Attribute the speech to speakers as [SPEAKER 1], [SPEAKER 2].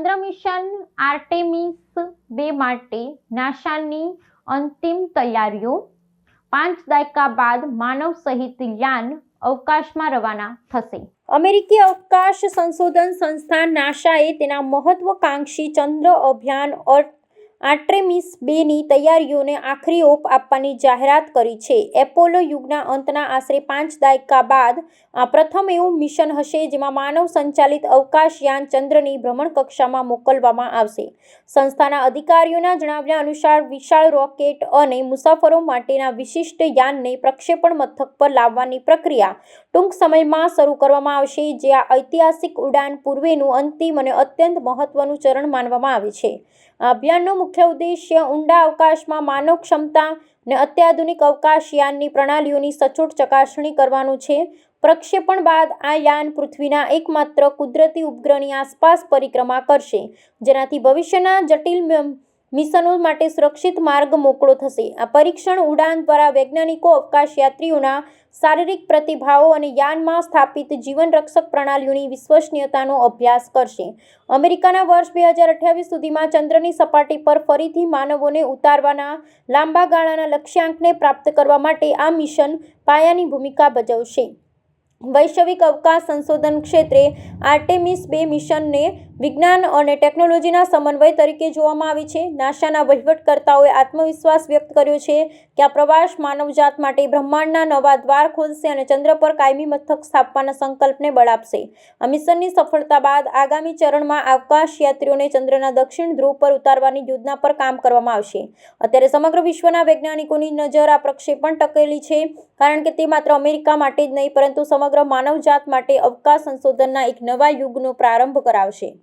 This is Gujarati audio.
[SPEAKER 1] ચંદ્ર મિશન આર્ટેમિસ બે માટે નાસાની અંતિમ તૈયારીઓ. પાંચ દાયકા બાદ માનવ સહિત યાન અવકાશમાં રવાના થશે. અમેરિકી અવકાશ સંશોધન સંસ્થા નાસાએ તેના મહત્વકાંક્ષી ચંદ્ર અભિયાન આર્ટેમિસ બેની તૈયારીઓને આખરી ઓપ આપવાની જાહેરાત કરી છે. એપોલો યુગના અંતના આશરે પાંચ દાયકા બાદ આ પ્રથમ એવું મિશન હશે જેમાં માનવ સંચાલિત અવકાશયાન ચંદ્રની ભ્રમણકક્ષામાં મોકલવામાં આવશે. સંસ્થાના અધિકારીઓના જણાવ્યા અનુસાર વિશાળ રોકેટ અને મુસાફરો માટેના વિશિષ્ટ યાનને પ્રક્ષેપણ મથક પર લાવવાની પ્રક્રિયા ટૂંક સમયમાં શરૂ કરવામાં આવશે, જે આ ઐતિહાસિક ઉડાન પૂર્વેનું અંતિમ અને અત્યંત મહત્વનું ચરણ માનવામાં આવે છે. આ અભિયાનનો મુખ્ય ઉદ્દેશ્ય ઊંડા અવકાશમાં માનવ ક્ષમતા અને અત્યાધુનિક અવકાશયાનની પ્રણાલીઓની સચોટ ચકાસણી કરવાનું છે. પ્રક્ષેપણ બાદ આ યાન પૃથ્વીના એકમાત્ર કુદરતી ઉપગ્રહની આસપાસ પરિક્રમા કરશે, જેનાથી ભવિષ્યના જટિલ મિશનો માટે સુરક્ષિત માર્ગ મોકળો થશે. આ પરીક્ષણ ઉડાન દ્વારા વૈજ્ઞાનિકો અવકાશયાત્રીઓના શારીરિક પ્રતિભાવો અને યાનમાં સ્થાપિત જીવનરક્ષક પ્રણાલીઓની વિશ્વસનીયતાનો અભ્યાસ કરશે. અમેરિકાના વર્ષ બે હજાર અઠ્યાવીસ સુધીમાં ચંદ્રની સપાટી પર ફરીથી માનવોને ઉતારવાના લાંબા ગાળાના લક્ષ્યાંકને પ્રાપ્ત કરવા માટે આ મિશન પાયાની ભૂમિકા ભજવશે. વૈશ્વિક અવકાશ સંશોધન ક્ષેત્રે આર્ટેમિસ બે મિશનને વિજ્ઞાન અને ટેકનોલોજીના સમન્વય તરીકે જોવામાં આવે છે. નાસાના વહીવટકર્તાઓએ આત્મવિશ્વાસ વ્યક્ત કર્યો છે કે આ પ્રવાસ માનવજાત માટે બ્રહ્માંડના નવા દ્વાર ખોલશે અને ચંદ્ર પર કાયમી મથક સ્થાપવાના સંકલ્પને બળ આપશે આ મિશનની સફળતા બાદ આગામી ચરણમાં અવકાશ યાત્રીઓને ચંદ્રના દક્ષિણ ધ્રુવ પર ઉતારવાની યોજના પર કામ કરવામાં આવશે. અત્યારે સમગ્ર વિશ્વના વૈજ્ઞાનિકોની નજર આ પ્રક્ષેપણ ટકેલી છે, કારણ કે તે માત્ર અમેરિકા માટે જ નહીં, પરંતુ સમગ્ર માનવજાત માટે અવકાશ સંશોધનના એક નવા યુગનો પ્રારંભ કરાવશે.